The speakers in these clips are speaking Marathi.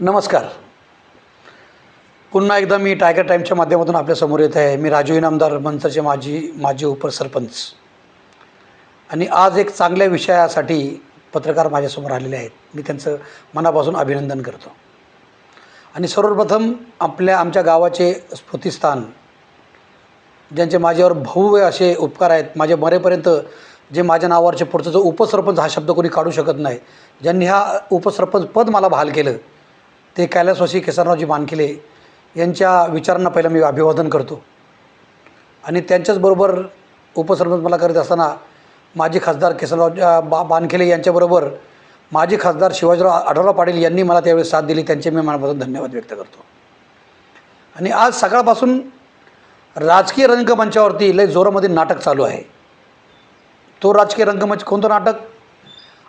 नमस्कार. पुन्हा एकदा मी टायगर टाईमच्या माध्यमातून आपल्यासमोर येत आहे. मी राजू इनामदार मंचरचे माजी माजी उपसरपंच. आणि आज एक चांगल्या विषयासाठी पत्रकार माझ्यासमोर आलेले आहेत. मी त्यांचं मनापासून अभिनंदन करतो. आणि सर्वप्रथम आपल्या आमच्या गावाचे स्फूर्तिस्थान ज्यांचे माझ्यावर भव्य असे उपकार आहेत माझ्या मरेपर्यंत जे माझ्या नावावरचे पुढचं जो उपसरपंच हा शब्द कोणी काढू शकत नाही ज्यांनी हा उपसरपंच पद मला बहाल केलं ते कैलासवासी केसररावजी मानकेले यांच्या विचारांना पहिलं मी अभिवादन करतो. आणि त्यांच्याचबरोबर उपसरपंच मला करत असताना माजी खासदार केसरराव बा बानखेले यांच्याबरोबर माजी खासदार शिवाजीराव आढळराव पाटील यांनी मला त्यावेळी साथ दिली. त्यांचे मी मनापासून धन्यवाद व्यक्त करतो. आणि आज सकाळपासून राजकीय रंगमंचावरती लय जोरामध्ये नाटक चालू आहे. तो राजकीय रंगमंच कोणतं नाटक?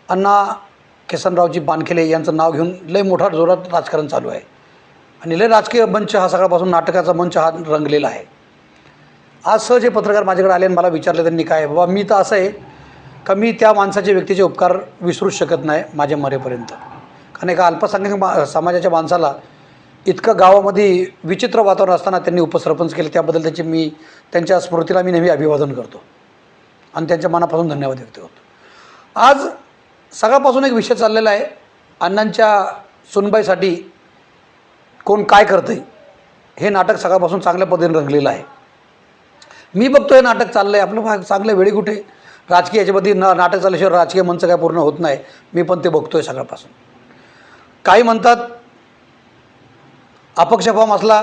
अण्णा किसनरावजी बानखेले यांचं नाव घेऊन लय मोठा जोरात राजकारण चालू आहे. आणि लय राजकीय मंच हा सकाळपासून नाटकाचा मंच हा रंगलेला आहे. आज सहज हे पत्रकार माझ्याकडे आले आणि मला विचारले त्यांनी काय बाबा मी तर असं आहे का मी त्या माणसाचे व्यक्तीचे उपकार विसरूच शकत नाही माझ्या मरेपर्यंत? कारण एका अल्पसंख्याक मा समाजाच्या माणसाला इतकं गावामध्ये विचित्र वातावरण असताना त्यांनी उपसरपंच केले त्याबद्दल त्याची मी त्यांच्या स्मृतीला मी नेहमी अभिवादन करतो आणि त्यांच्या मनापासून धन्यवाद व्यक्त करतो. आज सकाळपासून एक विषय चाललेला आहे अण्णांच्या सुनबाईसाठी कोण काय करतं आहे हे नाटक सकाळपासून चांगल्या पद्धतीने रंगलेलं आहे. मी बघतो हे नाटक चाललं आहे आपलं भाग चांगलं वेळी कुठे? राजकीय याच्यामध्ये न नाटक चालल्याशिवाय राजकीय मंच काय पूर्ण होत नाही मी पण ते बघतो आहे सकाळपासून काही म्हणतात अपक्ष फॉर्म असला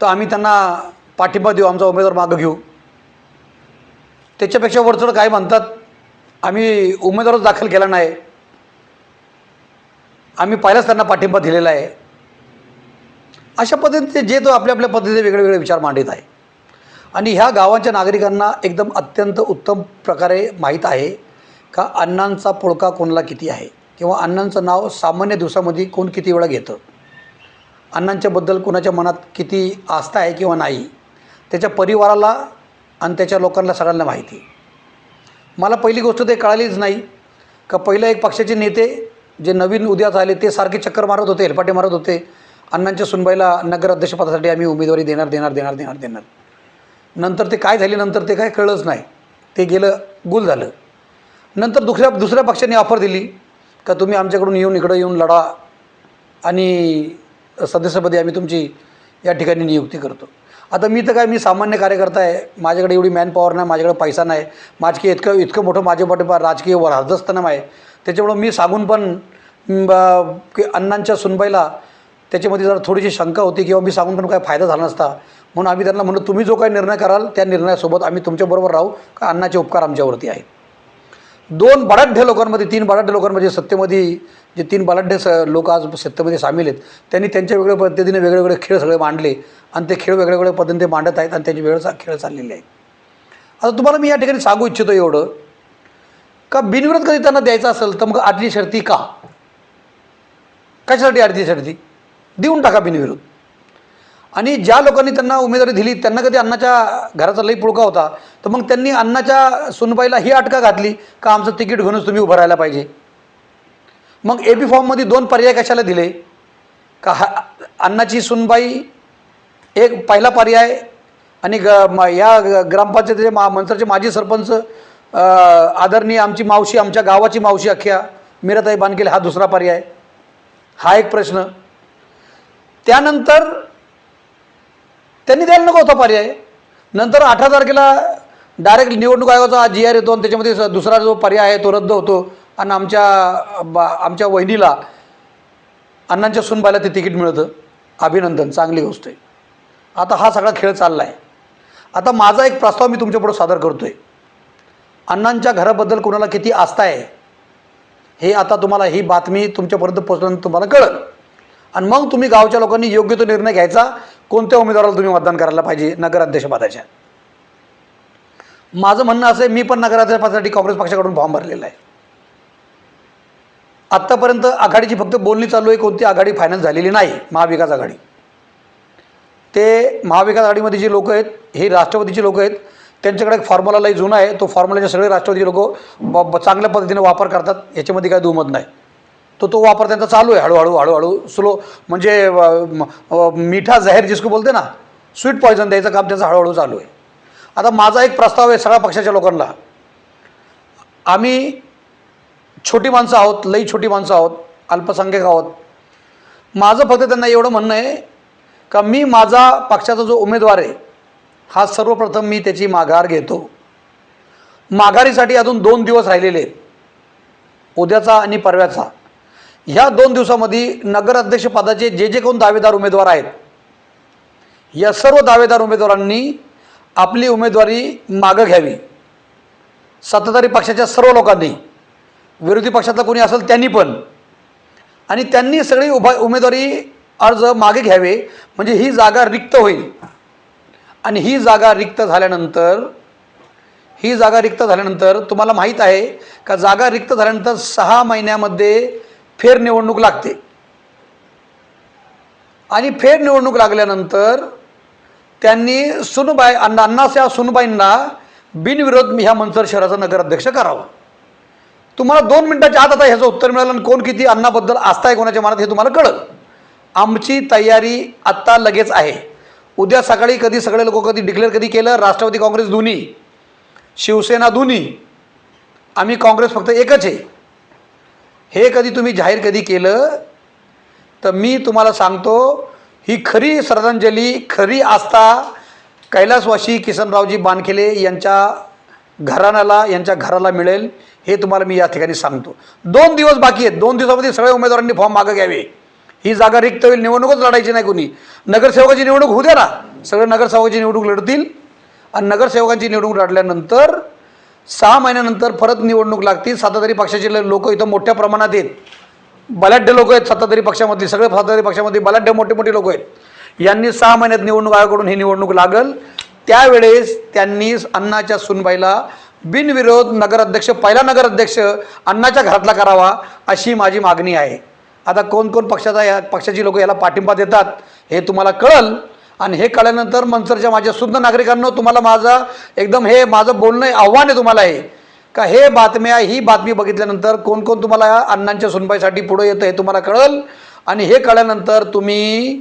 तर आम्ही त्यांना पाठिंबा देऊ आमचा उमेदवार मागं घेऊ. त्याच्यापेक्षा वरचढ काय म्हणतात आम्ही उमेदवारच दाखल केला नाही. आम्ही पहिलाच त्यांना पाठिंबा दिलेला आहे. अशा पद्धतीचे जे तो आपल्या आपल्या पद्धतीने वेगळे वेगळे विचार मांडत आहे. आणि ह्या गावांच्या नागरिकांना एकदम अत्यंत उत्तम प्रकारे माहीत आहे का अण्णांचा पुळका कोणाला किती आहे? किंवा अण्णांचं नाव सामान्य दिवसामध्ये कोण किती वेळा घेतं? अण्णांच्याबद्दल कोणाच्या मनात किती आस्था आहे किंवा नाही? त्याच्या परिवाराला आणि त्याच्या लोकांना सगळ्यांना माहिती मला पहिली गोष्ट ते कळालीच नाही. का पहिलं एक पक्षाचे नेते जे नवीन उद्या आले ते सारखे चक्कर मारत होते हेलपाटे मारत होते. अण्णांच्या सुनबाईला नगर अध्यक्षपदासाठी आम्ही उमेदवारी देणार देणार देणार देणार देणार. नंतर ते काय झाले नंतर ते काय कळलंच नाही. ते गेलं गुल झालं. नंतर दुसऱ्या दुसऱ्या पक्षाने ऑफर दिली का तुम्ही आमच्याकडून येऊन इकडं येऊन लढा आणि सदस्यपदी आम्ही तुमची या ठिकाणी नियुक्ती करतो. आता मी तर काय मी सामान्य कार्यकर्ता आहे. माझ्याकडे एवढी मॅन पॉवर नाही माझ्याकडे पैसा नाही. माझकी इतकं इतकं मोठं माझ्या पाठिंबा राजकीय वर्धस्तनं आहे. त्याच्यामुळं मी सांगून पण की अण्णांच्या सुनबाईला त्याच्यामध्ये जरा थोडीशी शंका होती किंवा मी सांगून पण काय फायदा झाला नसता. म्हणून आम्ही त्यांना म्हणलं तुम्ही जो काही निर्णय कराल त्या निर्णयासोबत आम्ही तुमच्याबरोबर राहू. का अण्णाचे उपकार आमच्यावरती आहेत. दोन बलाढ्य लोकांमध्ये तीन बलाढ्य लोकांमध्ये सत्तेमध्ये जे तीन बलाढ्य स लोक आज सत्तेमध्ये सामील आहेत त्यांनी त्यांच्या वेगळ्या पद्धतीने वेगळे वेगळे खेळ सगळे मांडले आणि ते खेळ वेगळ्या वेगळ्या पद्धतीने मांडत आहेत आणि त्याचे वेळ खेळ चाललेले आहेत आता तुम्हाला मी या ठिकाणी सांगू इच्छितो एवढं का बिनविरोध कधी त्यांना द्यायचं असेल तर मग आडली शर्ती का? कशासाठी आडली शर्ती? देऊन टाका बिनविरोध. आणि ज्या लोकांनी त्यांना उमेदवारी दिली त्यांना कधी अण्णाच्या घराचा लई पुळका होता तर मग त्यांनी अण्णाच्या सुनबाईला ही अटका घातली का आमचं तिकीट घेऊनच तुम्ही उभं राहायला पाहिजे? मग ए पी फॉर्ममध्ये दोन पर्याय कशाला दिले? का हा अण्णाची सुनबाई एक पहिला पर्याय आणि ग म- या ग्रामपंचायतीचे मा मंचरचे माजी सरपंच आदरणीय आमची मावशी आमच्या गावाची मावशी अख्ख्या मीराताई बानकेल हा दुसरा पर्याय. हा एक प्रश्न. त्यानंतर त्यांनी द्यायला नको होता पर्याय. नंतर अठरा तारखेला डायरेक्ट निवडणूक आयोगाचा जी आर येतो आणि त्याच्यामध्ये दुसरा जो पर्याय आहे तो रद्द होतो. आणि आमच्या बा आमच्या वहिनीला अण्णांच्या सुनबायला ते तिकीट मिळतं. अभिनंदन चांगली गोष्ट आहे. आता हा सगळा खेळ चालला आहे आता माझा एक प्रस्ताव मी तुमच्यापुढं सादर करतो आहे अण्णांच्या घराबद्दल कोणाला किती आस्था आहे हे आता तुम्हाला ही बातमी तुमच्यापर्यंत पोचल्यानंतर तुम्हाला कळेल. आणि मग तुम्ही गावच्या लोकांनी योग्य तो निर्णय घ्यायचा. कोणत्या उमेदवाराला तुम्ही मतदान करायला पाहिजे नगराध्यक्षपदाच्या माझं म्हणणं असं आहे मी पण नगराध्यक्षपदासाठी काँग्रेस पक्षाकडून फॉर्म भरलेला आहे. आत्तापर्यंत आघाडीची फक्त बोलणी चालू आहे कोणती आघाडी फायनल झालेली नाही महाविकास आघाडी. ते महाविकास आघाडीमध्ये जे लोक आहेत हे राष्ट्रवादीचे लोक आहेत त्यांच्याकडे एक फॉर्म्युला लई जुना आहे तो फॉर्म्युलाचे सगळे राष्ट्रवादी लोक ब चांगल्या पद्धतीने वापर करतात याच्यामध्ये काही दुमत नाही. तो तो वापर त्यांचा चालू आहे. हळूहळू हळूहळू स्लो म्हणजे मिठा जाहीर जिसको बोलते ना स्वीट पॉयझन द्यायचं काम त्यांचं हळूहळू चालू आहे. आता माझा एक प्रस्ताव आहे सगळ्या पक्षाच्या लोकांना. आम्ही छोटी माणसं आहोत लई छोटी माणसं आहोत अल्पसंख्याक आहोत. माझं फक्त त्यांना एवढं म्हणणं आहे का मी माझा पक्षाचा जो उमेदवार आहे हा सर्वप्रथम मी त्याची माघार घेतो. माघारीसाठी अजून दोन दिवस राहिलेले आहेत. उद्याचा आणि परव्याचा. ह्या दोन दिवसामध्ये नगराध्यक्षपदाचे जे जे कोण दावेदार उमेदवार आहेत या सर्व दावेदार उमेदवारांनी आपली उमेदवारी मागं घ्यावी. सत्ताधारी पक्षाच्या सर्व लोकांनी विरोधी पक्षातला कोणी असेल त्यांनी पण. आणि त्यांनी सगळी उभा उमेदवारी अर्ज मागे घ्यावे म्हणजे ही जागा रिक्त होईल. आणि ही जागा रिक्त झाल्यानंतर ही जागा रिक्त झाल्यानंतर तुम्हाला माहीत आहे का जागा रिक्त झाल्यानंतर सहा महिन्यामध्ये फेर निवडणूक लागते. आणि फेर निवडणूक लागल्यानंतर त्यांनी सुनबाई अण्णा या सुनबाईंना बिनविरोध ह्या मंचर शहराचा नगराध्यक्ष करावा. तुम्हाला दोन मिनटाच्या आत आता ह्याचं उत्तर मिळालं आणि कोण किती अन्नाबद्दल आस्था आहे कोणाच्या मनात हे तुम्हाला कळलं. आमची तयारी आत्ता लगेच आहे. उद्या सकाळी कधी सगळे लोक कधी डिक्लेअर कधी केलं? राष्ट्रवादी काँग्रेस दोन्ही शिवसेना दोन्ही आम्ही काँग्रेस फक्त एकच आहे. हे कधी तुम्ही जाहीर कधी केलं? तर मी तुम्हाला सांगतो ही खरी श्रद्धांजली खरी आस्था कैलासवासी किसनरावजी बानखेले यांच्या घराण्याला यांच्या घराला मिळेल हे तुम्हाला मी या ठिकाणी सांगतो. दोन दिवस बाकी आहेत. दोन दिवसामध्ये सगळ्या उमेदवारांनी फॉर्म मागं घ्यावे. ही जागा रिक्त होईल निवडणूकच लढायची नाही कोणी. नगरसेवकाची निवडणूक होऊ द्या ना. सगळे नगरसेवकाची निवडणूक लढतील. आणि नगरसेवकांची निवडणूक लढल्यानंतर सहा महिन्यानंतर परत निवडणूक लागतील. सत्ताधारी पक्षाचे लोक इथं मोठ्या प्रमाणात आहेत. बलाढ्य लोक आहेत सत्ताधारी पक्षामधली. सगळे सत्ताधारी पक्षामध्ये बलाढ्य मोठे मोठे लोक आहेत. यांनी सहा महिन्यात निवडणूक आयोगाकडून ही निवडणूक लागल. त्यावेळेस त्यांनी अण्णाच्या सुनबाईला बिनविरोध नगराध्यक्ष पहिला नगराध्यक्ष अण्णाच्या घरातला करावा अशी माझी मागणी आहे. आता कोण कोण पक्षाचा या पक्षाची लोक याला पाठिंबा देतात हे तुम्हाला कळल. आणि हे कळल्यानंतर मनसरच्या माझ्या शुद्ध नागरिकांनो तुम्हाला माझा एकदम हे माझं बोलणं आव्हान आहे तुम्हाला हे. का हे बातम्या ही बातमी बघितल्यानंतर कोण कोण तुम्हाला या अण्णांच्या सुनबाईसाठी पुढं येतं हे तुम्हाला कळल. आणि हे कळल्यानंतर तुम्ही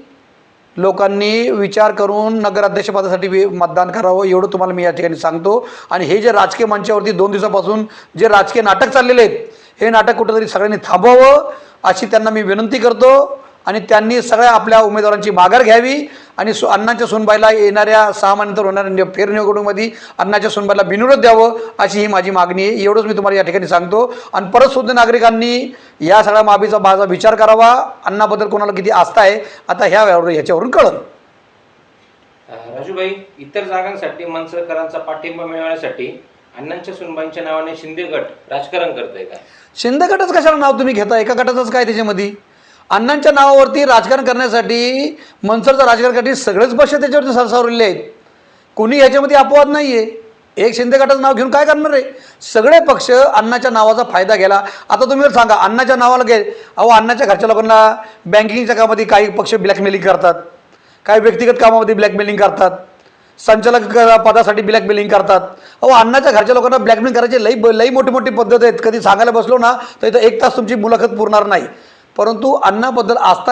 लोकांनी विचार करून नगराध्यक्षपदासाठी मतदान करावं एवढं तुम्हाला मी या ठिकाणी सांगतो. आणि हे जे राजकीय मंचावरती दोन दिवसापासून जे राजकीय नाटक चाललेले आहेत हे नाटक कुठंतरी सगळ्यांनी थांबवावं अशी त्यांना मी विनंती करतो. आणि त्यांनी सगळ्या आपल्या उमेदवारांची माघार घ्यावी आणि सु अण्णाच्या सुनबाईला येणाऱ्या सहा महिन्यानंतर होणाऱ्या फेरनिवडणुकीमध्ये अण्णाच्या सुनबाईला बिनविरोध द्यावं अशी ही माझी मागणी आहे. एवढंच मी तुम्हाला या ठिकाणी सांगतो. आणि परत सुद्धा नागरिकांनी या सगळ्या बाबीचा माझा विचार करावा. अण्णाबद्दल कोणाला किती आस्था आहे आता ह्या ह्याच्यावरून कळलं. अं, राजूभाई इतर जागांसाठी मनसरकरांचा पाठिंबा मिळवण्यासाठी अण्णांच्या सुनबाईंच्या नावाने शिंदे गट राजकारण करतोय का? शिंदे गटच कशाला नाव तुम्ही घेता एका गटाचंच काय त्याच्यामध्ये? अण्णांच्या नावावरती राजकारण करण्यासाठी मनसरचं राजकारण करण्यासाठी सगळेच पक्ष त्याच्यावरती सरसावलेले आहेत. कोणी ह्याच्यामध्ये अपवाद नाही आहे एक शिंदे गटाचं नाव घेऊन काय करणार आहे? सगळे पक्ष अण्णाच्या नावाचा फायदा घ्यायला आता तुम्ही सांगा अण्णाच्या नावाला घे अहो अण्णाच्या घरच्या लोकांना बँकिंगच्या कामामध्ये काही पक्ष ब्लॅकमेलिंग करतात. काही व्यक्तिगत कामामध्ये ब्लॅकमेलिंग करतात. संचालक पदासाठी ब्लॅकमेलिंग करतात. अहो अण्णाच्या घरच्या लोकांना ब्लॅकमेलिंग करायची लई ब- लई मोठी मोठी पद्धत आहेत. कधी सांगायला बसलो ना तर इथं एक तास तुमची मुलाखत पुरणार नाही. परंतु अण्णाबद्दल आस्था